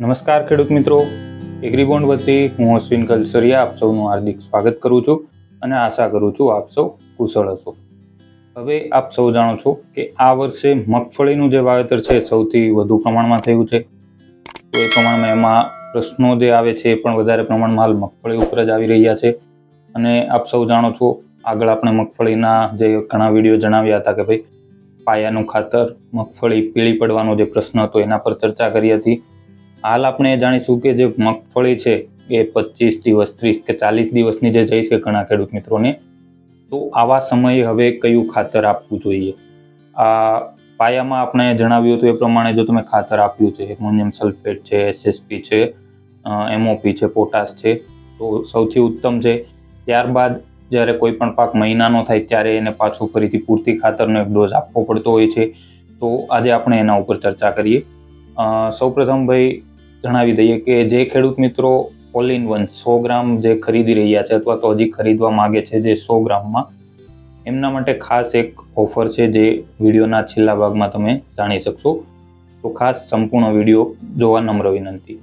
નમસ્કાર ખેડૂત મિત્રો. એગ્રીબોન્ડ વતી હું અશ્વિન કલસરિયા આપ સૌનું હાર્દિક સ્વાગત કરું છું અને આશા કરું છું આપ સૌ કુશળ હશો. હવે આપ સૌ જાણો છો કે આ વર્ષે મગફળીનું જે વાવેતર છે સૌથી વધુ પ્રમાણમાં થયું છે. તો એ પ્રમાણમાં એમાં પ્રશ્નો જે આવે છે એ પણ વધારે પ્રમાણમાં હાલ મગફળી ઉપર જ આવી રહ્યા છે. અને આપ સૌ જાણો છો, આગળ આપણે મગફળીના જે ઘણા વીડિયો જણાવ્યા હતા કે ભાઈ પાયાનું ખાતર, મગફળી પીળી પડવાનો જે પ્રશ્ન હતો એના પર ચર્ચા કરી હતી. હાલ આપણે જાણીશું કે જે મગફળી છે એ પચીસ દિવસ, ત્રીસ કે ચાલીસ દિવસની જે જઈ છે ઘણા ખેડૂત મિત્રોને, તો આવા સમયે હવે કયું ખાતર આપવું જોઈએ? આ પાયામાં આપણે જણાવ્યું હતું એ પ્રમાણે જો તમે ખાતર આપ્યું છે, એમોનિયમ સલ્ફેટ છે, એસએસપી છે એમઓપી છે, પોટાશ છે, તો સૌથી ઉત્તમ છે. ત્યારબાદ જ્યારે કોઈ પણ પાક મહિનાનો થાય ત્યારે એને પાછું ફરીથી પૂરતી ખાતરનો એક ડોઝ આપવો પડતો હોય છે. તો આજે આપણે એના ઉપર ચર્ચા કરીએ. સૌપ્રથમ ભાઈ જણાવી દઈએ કે જે ખેડૂત મિત્રો ઓલ ઇન વન સો ગ્રામ જે ખરીદી રહ્યા છે અથવા તો હજી ખરીદવા માગે છે જે સો ગ્રામમાં, એમના માટે ખાસ એક ઓફર છે જે વિડીયોના છેલ્લા ભાગમાં તમે જાણી શકશો. તો ખાસ સંપૂર્ણ વીડિયો જોવા નમ્ર વિનંતી.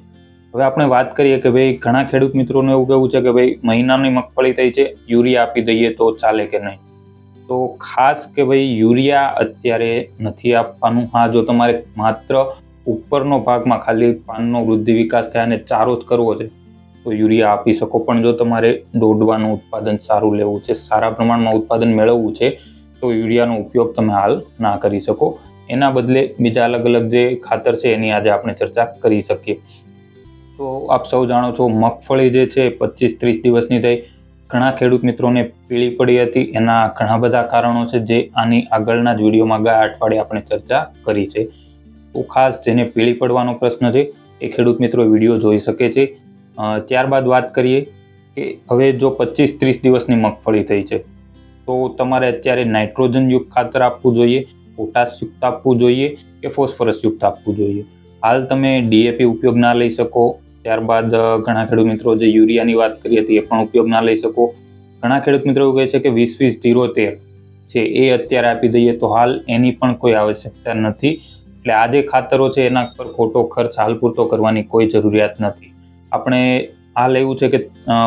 હવે આપણે વાત કરીએ કે ભાઈ ઘણા ખેડૂત મિત્રોને એવું કહેવું છે કે ભાઈ મહિનાની મગફળી થઈ છે, યુરિયા આપી દઈએ તો ચાલે કે નહીં? તો ખાસ કે ભાઈ યુરિયા અત્યારે નથી આપવાનું. હા, જો તમારે માત્ર ઉપરનો ભાગમાં ખાલી પાનનો વૃદ્ધિ વિકાસ થાય અને ચારો જ કરવો છે, તો યુરિયા આપી શકો. પણ જો તમારે દોડવાનું ઉત્પાદન સારું લેવું છે, સારા પ્રમાણમાં ઉત્પાદન મેળવવું છે, તો યુરિયાનો ઉપયોગ તમે હાલ ના કરી શકો. એના બદલે બીજા અલગ અલગ જે ખાતર છે, એની આજે આપણે ચર્ચા કરી શકીએ. તો આપ સૌ જાણો છો, મગફળી જે છે, પચીસ ત્રીસ દિવસની થઈ. ઘણા ખેડૂત મિત્રોને પીળી પડી હતી, એના ઘણા બધા કારણો છે, જે આની આગળના જ વિડીયોમાં ગયા અઠવાડિયે આપણે ચર્ચા કરી છે. તો ખાસ જેને પીળી પડવાનો પ્રશ્ન છે, એ ખેડૂત મિત્રો વીડિયો જોઈ શકે છે. ત્યારબાદ વાત કરીએ કે હવે જો પચીસ ત્રીસ દિવસની મગફળી થઈ છે, તો તમારે અત્યારે નાઇટ્રોજનયુક્ત ખાતર આપવું જોઈએ પોટાશયુક્ત આપવું જોઈએ કે ફોસ્ફરસયુક્ત આપવું જોઈએ? હાલ તમે ડીએપી ઉપયોગ ના લઈ શકો, ત્યારબાદ ઘણા ખેડૂત મિત્રો જે યુરિયાની વાત કરી હતી એ પણ ઉપયોગ ના લઈ શકો. ઘણા ખેડૂત મિત્રો એવું કહે છે કે વીસ વીસ જીરો તેર છે, એ અત્યારે આપી દઈએ તો હાલ એની પણ કોઈ આવશ્યકતા નથી. એટલે આ જે ખાતરો છે, એના પર ખોટો ખર્ચ હાલ પૂરતો કરવાની કોઈ જરૂરિયાત નથી. આપણે આ લેવું છે કે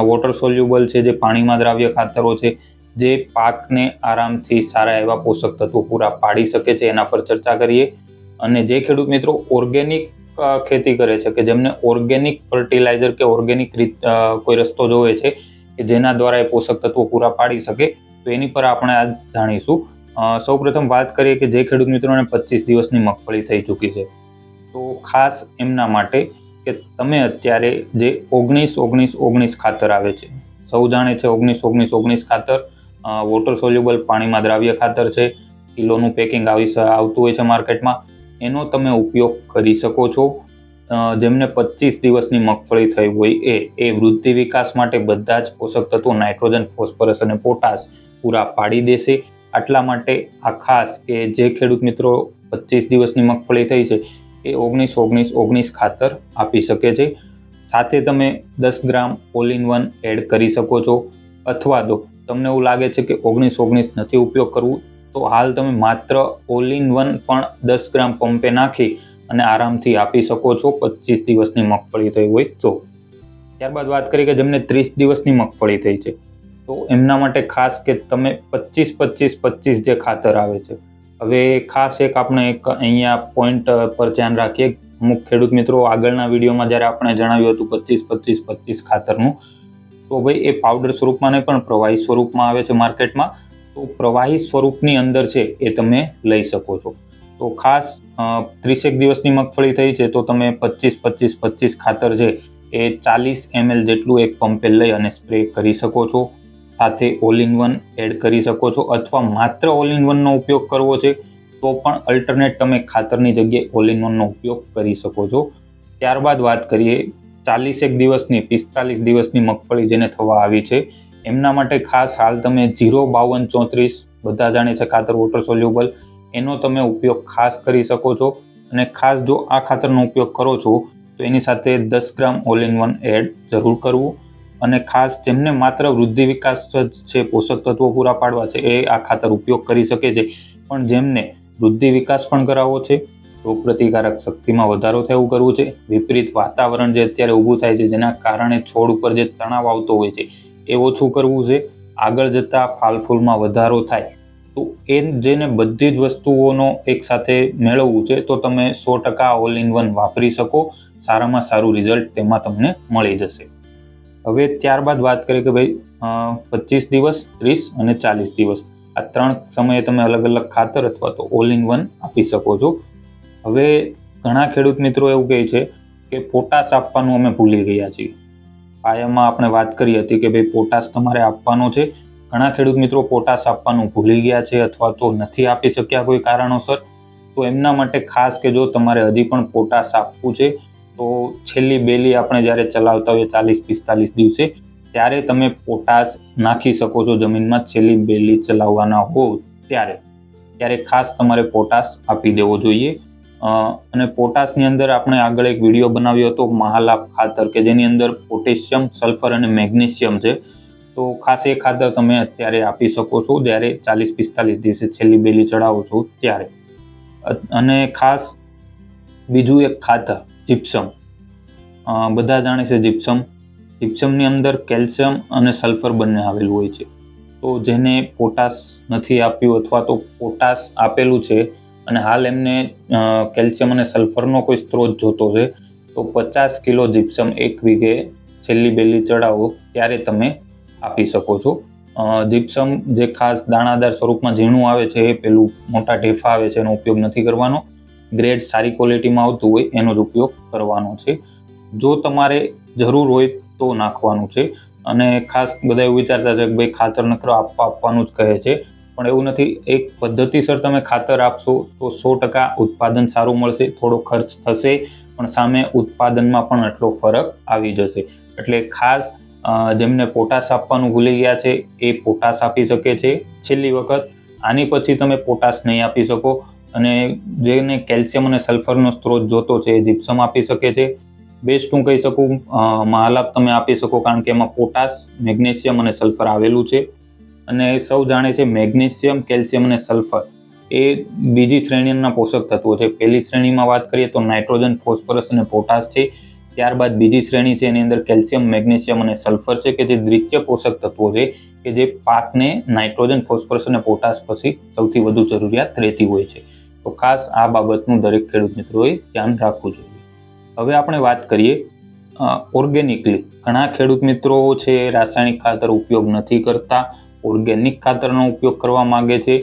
વોટર સોલ્યુબલ છે, જે પાણીમાં દ્રાવ્ય ખાતરો છે, જે પાકને આરામથી સારા એવા પોષક તત્વો પૂરા પાડી શકે છે, એના પર ચર્ચા કરીએ. અને જે ખેડૂત મિત્રો ઓર્ગેનિક ખેતી કરે છે, કે જેમને ઓર્ગેનિક ફર્ટિલાઇઝર કે ઓર્ગેનિક રીત કોઈ રસ્તો જોવે છે, કે જેના દ્વારા એ પોષક તત્વો પૂરા પાડી શકે, તો એની પર આપણે આજ જાણીશું. સૌપ્રથમ વાત કરીએ કે જે ખેડૂત મિત્રોને પચીસ દિવસની મગફળી થઈ ચૂકી છે, તો ખાસ એમના માટે કે તમે અત્યારે જે ઓગણીસ ઓગણીસ ઓગણીસ ખાતર આવે છે, સૌ જાણે છે ઓગણીસ ઓગણીસ ઓગણીસ ખાતર વોટર સોલ્યુબલ પાણીમાં દ્રાવ્ય ખાતર છે, કિલોનું પેકિંગ આવી આવતું હોય છે માર્કેટમાં, એનો તમે ઉપયોગ કરી શકો છો જેમને પચીસ દિવસની મગફળી થઈ હોય એ એ વૃદ્ધિ વિકાસ માટે બધા જ પોષક તત્વો નાઇટ્રોજન, ફોસ્ફરસ અને પોટાશ પૂરા પાડી દેશે આટલા માટે આ ખાસ કે જે ખેડૂત મિત્રો પચીસ દિવસની મગફળી થઈ છે, એ ઓગણીસ ઓગણીસ ઓગણીસ ખાતર આપી શકે છે. સાથે તમે દસ gram all in one add કરી શકો છો. અથવા તો તમને એવું લાગે છે કે ઓગણીસ ઓગણીસ નથી ઉપયોગ કરવું, તો હાલ તમે માત્ર ઓલ ઇન વન પણ દસ ગ્રામ પંપે નાખી અને આરામથી આપી શકો છો પચીસ દિવસની મગફળી થઈ હોય તો. ત્યારબાદ વાત કરીએ કે જેમને ત્રીસ દિવસની મગફળી થઈ છે. તો એમના માટે ખાસ કે તમે પચીસ પચીસ પચીસ જે ખાતર આવે છે. હવે ખાસ એક આપણે એક અહીંયા પોઈન્ટ પર ધ્યાન રાખીએ. અમુક ખેડૂત મિત્રો આગળના વિડીયોમાં જ્યારે આપણે જણાવ્યું હતું પચીસ પચીસ પચીસ ખાતરનું, તો ભાઈ એ પાવડર સ્વરૂપમાં નહીં, પણ પ્રવાહી સ્વરૂપમાં આવે છે માર્કેટમાં. તો પ્રવાહી સ્વરૂપની અંદર છે એ તમે લઈ શકો છો. તો ખાસ ત્રીસેક દિવસની મગફળી થઈ છે, તો તમે પચીસ પચીસ પચીસ ખાતર છે એ ચાલીસ એમએલ જેટલું એક પંપે લઈ અને સ્પ્રે કરી શકો છો. સાથે ઓલ ઇન વન એડ કરી શકો છો અથવા માત્ર ઓલ ઇન વનનો ઉપયોગ કરવો છે, તો પણ અલ્ટરનેટ તમે ખાતરની જગ્યાએ ઓલ ઇન વનનો ઉપયોગ કરી શકો છો. ત્યારબાદ વાત કરીએ ચાલીસેક દિવસની, પિસ્તાલીસ દિવસની મગફળી જેને થવા આવી છે. એમના માટે ખાસ હાલ તમે જીરો બાવન ચોત્રીસ, બધા જાણે છે ખાતર વોટર સોલ્યુબલ એનો તમે ઉપયોગ ખાસ કરી શકો છો. અને ખાસ જો આ ખાતરનો ઉપયોગ કરો છો, તો એની સાથે દસ gram all in one add જરૂર કરવું. અને ખાસ જેમને માત્ર વૃદ્ધિ વિકાસ જ છે, પોષક તત્વો પૂરા પાડવા છે, એ આ ખાતર ઉપયોગ કરી શકે છે. પણ જેમને વૃદ્ધિ વિકાસ પણ કરાવવો છે, રોગપ્રતિકારક શક્તિમાં વધારો થાય કરવું છે. વિપરીત વાતાવરણ જે અત્યારે ઊભું થાય છે, જેના કારણે છોડ ઉપર જે તણાવ આવતો હોય છે, એ ઓછું કરવું છે. આગળ જતાં ફાલફૂલમાં વધારો થાય. તો એ જેને બધી જ વસ્તુઓનો એકસાથે મેળવવું છે, તો તમે સો ટકા ઓલ ઇન વન વાપરી શકો. સારામાં સારું રિઝલ્ટ તેમાં તમને મળી જશે. હવે ત્યારબાદ વાત કરીએ કે ભાઈ પચીસ દિવસ, ત્રીસ અને ચાલીસ દિવસ. આ ત્રણ સમયે તમે અલગ અલગ ખાતર અથવા તો ઓલ ઇન વન આપી શકો છો. હવે ઘણા ખેડૂત મિત્રો એવું કહે છે કે પોટાશ આપવાનું અમે ભૂલી ગયા છીએ. પાયામાં આપણે વાત કરી હતી કે ભાઈ, પોટાશ તમારે આપવાનો છે. ઘણા ખેડૂત મિત્રો પોટાશ આપવાનું ભૂલી ગયા છે અથવા તો નથી આપી શક્યા કોઈ કારણોસર. તો એમના માટે ખાસ કે જો તમારે હજી પણ પોટાશ આપવું છે તો છેલ્લી બેલી આપણે જ્યારે ચલાવતા હોઈએ ચાલીસ પિસ્તાલીસ દિવસે, ત્યારે તમે પોટાશ નાખી શકો છો જમીનમાં છેલ્લી બેલી ચલાવવાના હો ત્યારે. ત્યારે ખાસ તમારે પોટાશ આપી દેવો જોઈએ. અને પોટાશની અંદર આપણે આગળ એક વીડિયો બનાવ્યો હતો મહાલાભ ખાતર, કે જેની અંદર પોટેશિયમ, સલ્ફર અને મેગ્નેશિયમ છે. તો ખાસ એ ખાતર તમે અત્યારે આપી શકો છો જ્યારે ચાલીસ પિસ્તાલીસ દિવસે છેલ્લી બેલી ચડાવો છો ત્યારે. અને ખાસ બીજું એક ખાતર જીપ્સમ બધા જાણે છે જીપ્સમ જીપ્સમની અંદર કેલ્શિયમ અને સલ્ફર બંને આવેલું હોય છે. તો જેને પોટાશ નથી આપ્યું અથવા તો પોટાશ આપેલું છે અને હાલ એમને કેલ્શિયમ અને સલ્ફરનો કોઈ સ્ત્રોત જોતો છે, તો પચાસ કિલો જીપ્સમ એક વીઘે છેલ્લી બેલી ચડાવો ત્યારે તમે આપી શકો છો. જીપ્સમ જે ખાસ દાણાદાર સ્વરૂપમાં ઝીણું આવે છે, એ પેલું મોટા ઢેફા આવે છે, એનો ઉપયોગ નથી કરવાનો. ગ્રેડ સારી ક્વોલિટીમાં આવતું હોય, એનો જ ઉપયોગ કરવાનો છે. જો તમારે જરૂર હોય તો નાખવાનું છે. અને ખાસ બધા એવું વિચારતા છે કે ભાઈ ખાતર નકરો આપવા આપવાનું જ કહે છે. પણ એવું નથી, એક પદ્ધતિસર તમે ખાતર આપશો તો સો ટકા ઉત્પાદન સારું મળશે, થોડો ખર્ચ થશે, પણ સામે ઉત્પાદનમાં પણ એટલો ફરક આવી જશે. એટલે ખાસ જેમને પોટાશ આપવાનું ભૂલી ગયા છે, એ પોટાશ આપી શકે છે. છેલ્લી વખત, આની પછી તમે પોટાશ નહીં આપી શકો. અને જેને કેલ્શિયમ અને સલ્ફરનો સ્ત્રોત જોતો છે એ જીપ્સમ આપી શકે છે. બેસ્ટ હું કહી શકું મહાલાભ તમે આપી શકો કારણ કે એમાં પોટાશ, મેગ્નેશિયમ અને સલ્ફર આવેલું છે. અને સૌ જાણે છે મેગ્નેશિયમ, કેલ્શિયમ અને સલ્ફર એ બીજી શ્રેણીના પોષક તત્વો છે. પહેલી શ્રેણીમાં વાત કરીએ તો નાઇટ્રોજન, ફોસ્ફરસ અને પોટાશ છે. ત્યારબાદ બીજી શ્રેણી છે એની અંદર કેલ્શિયમ, મેગ્નેશિયમ અને સલ્ફર છે કે જે દ્વિતીય પોષક તત્વો છે કે જે પાકને નાઇટ્રોજન, ફોસ્ફરસ અને પોટાશ પછી સૌથી વધુ જરૂરિયાત રહેતી હોય છે. તો ખાસ આ બાબતનું દરેક ખેડૂત મિત્રોએ ધ્યાન રાખવું જોઈએ. હવે આપણે વાત કરીએ ઓર્ગેનિકલી ઘણા ખેડૂત મિત્રો છે, રાસાયણિક ખાતર ઉપયોગ નથી કરતા ઓર્ગેનિક ખાતરનો ઉપયોગ કરવા માંગે છે.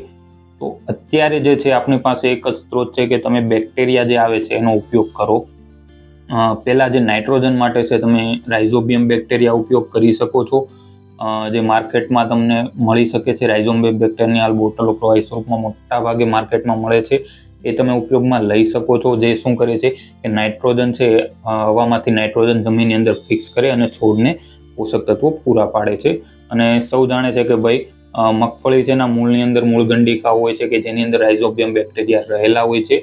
તો અત્યારે જે છે, આપણી પાસે એક જ સ્ત્રોત છે કે તમે બેક્ટેરિયા જે આવે છે, એનો ઉપયોગ કરો. પહેલાં જે નાઇટ્રોજન માટે છે, તમે રાઇઝોબિયમ બેક્ટેરિયા ઉપયોગ કરી શકો છો. જે માર્કેટમાં તમને મળી શકે છે રાઇઝોબિયમ બેક્ટેરિયા બોટલો પ્રોવાઈસ સ્વરૂપમાં મોટા ભાગે માર્કેટમાં મળે છે. એ તમે ઉપયોગમાં લઈ શકો છો. જે શું કરે છે કે નાઇટ્રોજન છે હવામાંથી નાઇટ્રોજન જમીનની અંદર ફિક્સ કરે અને છોડને પોષક તત્વો પૂરા પાડે છે. અને સૌ જાણે છે કે ભાઈ મગફળી છે એના મૂળની અંદર મૂળ ગંડિકા હોય છે કે જેની અંદર રાઇઝોબિયમ બેક્ટેરિયા રહેલા હોય છે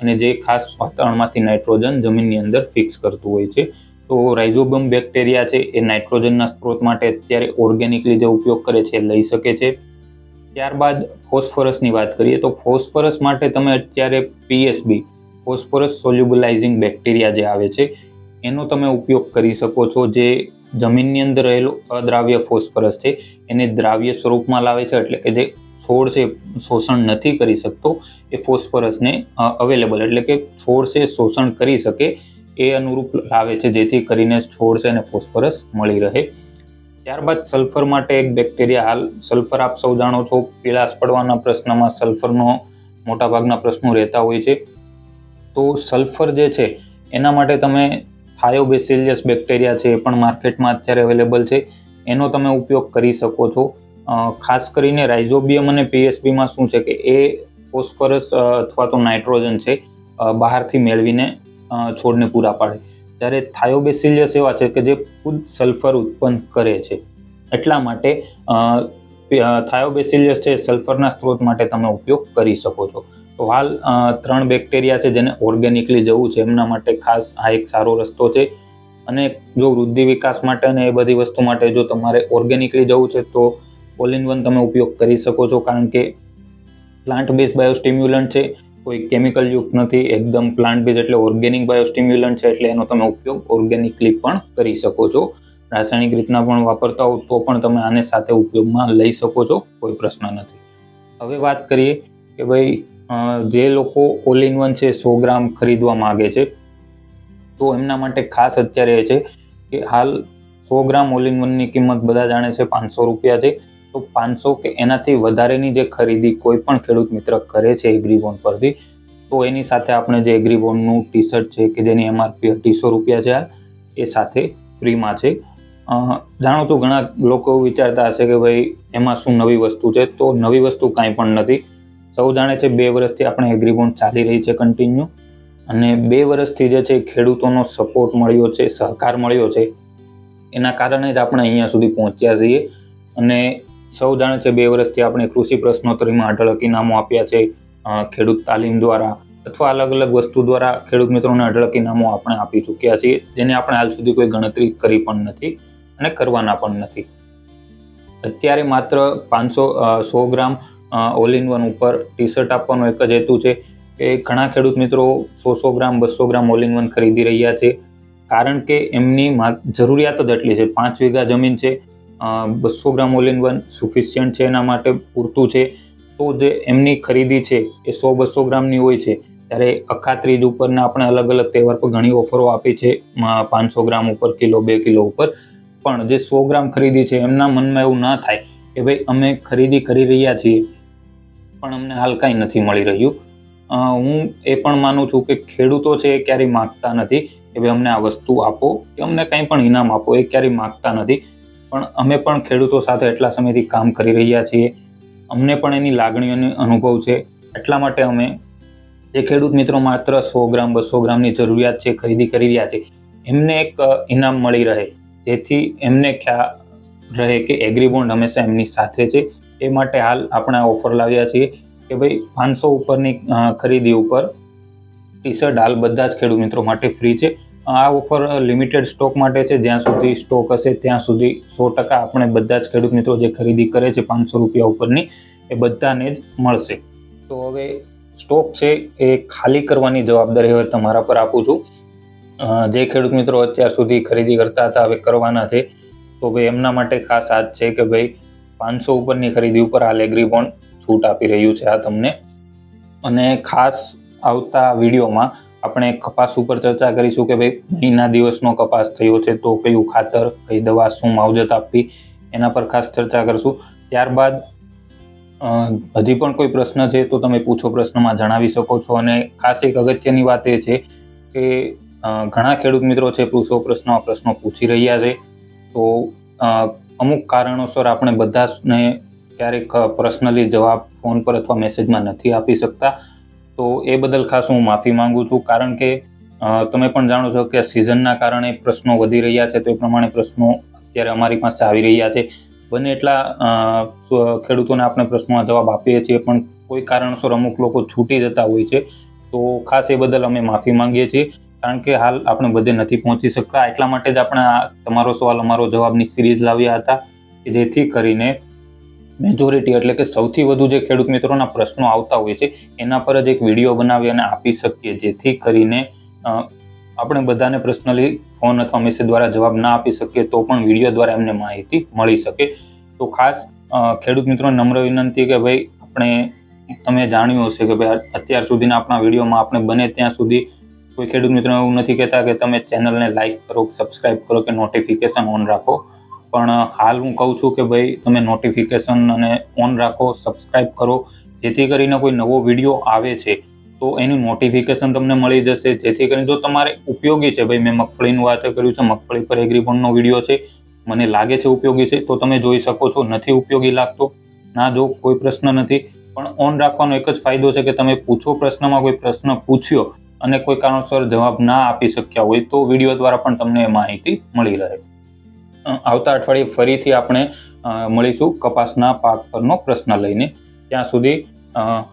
અને જે ખાસ વાતાવરણમાંથી નાઇટ્રોજન જમીનની અંદર ફિક્સ કરતું હોય છે. તો રાઇઝોબિયમ બેક્ટેરિયા છે, એ નાઇટ્રોજનના સ્ત્રોત માટે અત્યારે ઓર્ગેનિકલી જે ઉપયોગ કરે છે લઈ શકે છે. ત્યારબાદ ફોસ્ફરસની વાત કરીએ તો ફોસ્ફરસ માટે તમે અત્યારે પીએસબી ફોસ્ફરસ સોલ્યુબલાઇઝિંગ બેક્ટેરિયા જે આવે છે, એનો તમે ઉપયોગ કરી શકો છો. જે જમીનની અંદર રહેલો અદ્રાવ્ય ફોસ્ફરસ છે, એને દ્રાવ્ય સ્વરૂપમાં લાવે છે, એટલે કે જે છોડ છે, શોષણ નથી કરી શકતો, એ ફોસ્ફરસને અવેલેબલ એટલે કે છોડ છે, શોષણ કરી શકે. એ અનુરૂપ લાવે છે, જેથી કરીને છોડ છે અને ફોસ્ફરસ મળી રહે. ત્યારબાદ સલ્ફર માટે એક બેક્ટેરિયા હાલ, સલ્ફર આપ સૌ જાણો છો, પીળાશ પડવાના પ્રશ્નમાં સલ્ફરનો મોટાભાગના પ્રશ્નો રહેતા હોય છે. તો સલ્ફર જે છે, એના માટે તમે થાયોબેસિલિયસ બેક્ટેરિયા છે, એ પણ માર્કેટમાં અત્યારે અવેલેબલ છે. એનો તમે ઉપયોગ કરી શકો છો. ખાસ કરીને રાઇઝોબિયમ અને પીએસબીમાં શું છે કે એ ફોસ્ફરસ અથવા તો નાઇટ્રોજન છે બહારથી મેળવીને છોડને પૂરા પાડે. ત્યારે થાયોબેસિલિયસ એવા છે કે જે ખુદ સલ્ફર ઉત્પન્ન કરે છે. એટલા માટે થાયોબેસિલિયસ છે સલ્ફરના સ્ત્રોત માટે તમે ઉપયોગ કરી શકો છો. તો હાલ ત્રણ બેક્ટેરિયા છે જેને ઓર્ગેનિકલી જવું છે. એમના માટે ખાસ આ એક સારો રસ્તો છે. અને જો વૃદ્ધિ વિકાસ માટે અને એ બધી વસ્તુ માટે જો તમારે ઓર્ગેનિકલી જવું છે તો ઓલ ઇન વન તમે ઉપયોગ કરી શકો છો. કારણ કે પ્લાન્ટ બેઝ બાયોસ્ટિમ્યુલન્ટ છે. કોઈ કેમિકલ યુક્ત નથી, એકદમ પ્લાન્ટ બેઝ એટલે ઓર્ગેનિક બાયોસ્ટિમ્યુલન્ટ છે એટલે એનો તમે ઉપયોગ ઓર્ગેનિકલી પણ કરી શકો છો. રાસાયણિક રીતના પણ વાપરતા હો તો પણ તમે આને સાથે ઉપયોગમાં લઈ શકો છો, કોઈ પ્રશ્ન નથી. હવે વાત કરીએ કે ભાઈ જે લોકો ઓલ ઇન વન છે, સો ગ્રામ ખરીદવા માગે છે, તો એમના માટે ખાસ અત્યારે એ છે કે હાલ સો ગ્રામ ઓલ ઇન વનની કિંમત બધા જાણે છે પાંચસો રૂપિયા છે. તો પાંચસો કે એનાથી વધારેની જે ખરીદી કોઈ પણ ખેડૂત મિત્ર કરે છે એગ્રીબોન્ડ પરથી, તો એની સાથે આપણે જે એગ્રીબોન્ડનું ટી શર્ટ છે કે જેની એમઆરપી અઢીસો રૂપિયા છે એ સાથે ફ્રીમાં છે. જાણો તો ઘણા લોકો વિચારતા હશે કે ભાઈ, એમાં શું નવી વસ્તુ છે? તો નવી વસ્તુ કાંઈ પણ નથી. સૌ જાણે છે બે વર્ષથી આપણે એગ્રીબોન્ડ ચાલી રહી છે કન્ટિન્યુ અને બે વર્ષથી જે છે ખેડૂતોનો સપોર્ટ મળ્યો છે, સહકાર મળ્યો છે, એના કારણે જ આપણે અહીંયા સુધી પહોંચ્યા છીએ. અને સૌ જાણે છે બે વર્ષથી આપણે કૃષિ પ્રશ્નોત્તરીમાં અઢળકી ઇનામો આપ્યા છે ખેડૂત તાલીમ દ્વારા અથવા અલગ અલગ વસ્તુ દ્વારા ખેડૂત મિત્રોને અઢળક ઇનામો આપણે આપી ચૂક્યા છીએ, જેને આપણે હાલ સુધી કોઈ ગણતરી કરી પણ નથી અને કરવાના પણ નથી. અત્યારે માત્ર પાંચસો સો ગ્રામ ઓલ ઇન વન ઉપર ટી શર્ટ આપવાનો એક જ હેતુ છે કે ઘણા ખેડૂત મિત્રો સો સો ગ્રામ, બસો ગ્રામ ઓલ ઇન વન ખરીદી રહ્યા છે. કારણ કે એમની જરૂરિયાત જ એટલી છે, પાંચ વીઘા જમીન છે બસો gram all in one sufficient છે એના માટે પૂરતું છે. તો જે એમની ખરીદી છે એ સો બસો ગ્રામની હોય છે. ત્યારે અખાત્રીજ ઉપરના આપણે અલગ અલગ તહેવાર પર ઘણી ઓફરો આપી છે. પાંચસો ગ્રામ ઉપર, કિલો બે, કિલો ઉપર. પણ જે સો ગ્રામ ખરીદી છે એમના મનમાં એવું ના થાય કે ભાઈ અમે ખરીદી કરી રહ્યા છીએ, પણ અમને હાલ કાંઈ નથી મળી રહ્યું. હું એ પણ માનું છું કે ખેડૂતો છે એ ક્યારેય માગતા નથી કે ભાઈ અમને આ વસ્તુ આપો, કે અમને કંઈ પણ ઇનામ આપો, એ ક્યારેય માગતા નથી. પણ અમે પણ ખેડૂતો સાથે એટલા સમયથી કામ કરી રહ્યા છીએ. અમને પણ એની લાગણીઓનો અનુભવ છે. એટલા માટે અમે જે ખેડૂત મિત્રો માત્ર સો ગ્રામ, બસો ગ્રામની જરૂરિયાત છે ખરીદી કરી રહ્યા છે એમને એક ઇનામ મળી રહે. જેથી એમને ખ્યાલ રહે કે એગ્રીબોન્ડ હંમેશા એમની સાથે છે. એ માટે હાલ આપણે ઓફર લાવ્યા છીએ કે ભાઈ પાંચસો ઉપરની ખરીદી ઉપર ટી શર્ટ હાલ બધા જ ખેડૂત મિત્રો માટે ફ્રી છે. આ ઓફર લિમિટેડ સ્ટોક માટે છે. જ્યાં સુધી સ્ટોક હશે, ત્યાં સુધી સો ટકા આપણે બધા જ ખેડૂત મિત્રો જે ખરીદી કરે છે પાંચસો રૂપિયા ઉપરની, એ બધાને જ મળશે. તો હવે સ્ટોક છે એ ખાલી કરવાની જવાબદારી હવે તમારા પર આપું છું. જે ખેડૂત મિત્રો અત્યાર સુધી ખરીદી કરતા હતા, હવે કરવાના છે. તો ભાઈ એમના માટે ખાસ આ છે કે ભાઈ પાંચસો ઉપરની ખરીદી ઉપર હાલ પણ છૂટ આપી રહ્યું છે આ તમને. અને ખાસ આવતા વિડીયોમાં આપણે કપાસ ઉપર ચર્ચા કરીશું કે ભાઈ મહિના દિવસનો કપાસ થયો છે તો કયું ખાતર, કઈ દવા, શું માવજત આપવી, એના પર ખાસ ચર્ચા કરશું. ત્યારબાદ હજી પણ કોઈ પ્રશ્ન છે તો તમે પૂછો પ્રશ્નમાં જણાવી શકો છો. અને ખાસ એક અગત્યની વાત એ છે કે ઘણા ખેડૂત મિત્રો છે પૂછો પ્રશ્નો પ્રશ્નો પૂછી રહ્યા છે. તો અમુક કારણોસર આપણે બધાને ક્યારેક પર્સનલી જવાબ ફોન પર અથવા મેસેજમાં નથી આપી શકતા. તો એ બદલ ખાસ હું માફી માંગુ છું. કારણ કે તમે પણ જાણો છો કે સિઝનના કારણે પ્રશ્નો વધી રહ્યા છે, તો એ પ્રમાણે પ્રશ્નો અત્યારે અમારી પાસે આવી રહ્યા છે. બને એટલા ખેડૂતોને આપણે પ્રશ્નોના જવાબ આપીએ છીએ, પણ કોઈ કારણસર અમુક લોકો છૂટી જતા હોય છે. તો ખાસ એ બદલ અમે માફી માંગીએ છીએ. કારણ કે હાલ આપણે બધે નથી પહોંચી શકતા. એટલા માટે જ આપણે તમારો સવાલ, અમારો જવાબની સિરીઝ લાવ્યા હતા, કે જેથી કરીને મેજોરિટી એટલે કે સૌથી વધુ જે ખેડૂત મિત્રોના પ્રશ્નો આવતા હોય છે, એના પર જ એક વીડિયો બનાવી અને આપી શકીએ. જેથી કરીને આપણે બધાને પર્સનલી ફોન અથવા મેસેજ દ્વારા જવાબ ના આપી શકીએ, તો પણ વીડિયો દ્વારા એમને માહિતી મળી શકે. તો ખાસ ખેડૂત મિત્રો નમ્ર વિનંતી કે ભાઈ, આપણે, તમે જાણ્યું હશે કે ભાઈ, અત્યાર સુધીના આપણા વિડીયોમાં આપણે બને ત્યાં સુધી કોઈ ખેડૂત મિત્રો એવું નથી કહેતા કે તમે ચેનલને લાઇક કરો સબસ્ક્રાઇબ કરો કે નોટિફિકેશન ઓન રાખો. પણ હાલ હું કહું છું કે ભાઈ, તમે નોટિફિકેશન અને ઓન રાખો સબસ્ક્રાઈબ કરો, જેથી કરીને કોઈ નવો વીડિયો આવે છે. તો એનું નોટિફિકેશન તમને મળી જશે. જેથી કરીને જો તમારે ઉપયોગી છે, ભાઈ, મેં મગફળીનું વાત કર્યું છે, મગફળી પર એગ્રીબોન્ડનો વીડિયો છે. મને લાગે છે ઉપયોગી છે, તો તમે જોઈ શકો છો. નથી ઉપયોગી લાગતો, ના જો, કોઈ પ્રશ્ન નથી. પણ ઓન રાખવાનો એક જ ફાયદો છે કે તમે પૂછો પ્રશ્નમાં, કોઈ પ્રશ્ન પૂછ્યો અને કોઈ કારણસર જવાબ ના આપી શક્યા હોય, તો વીડિયો દ્વારા પણ તમને માહિતી મળી રહે. આવતા અઠવાડિયે ફરીથી આપણે મળીશું કપાસના પાક પરનો પ્રશ્ન લઈને. ત્યાં સુધી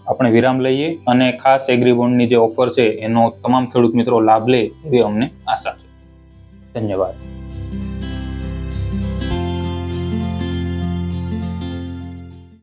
આપણે વિરામ લઈએ અને ખાસ એગ્રીબોન્ડની જે ઓફર છે, એનો તમામ ખેડૂત મિત્રો લાભ લે એવી અમને આશા છે. ધન્યવાદ.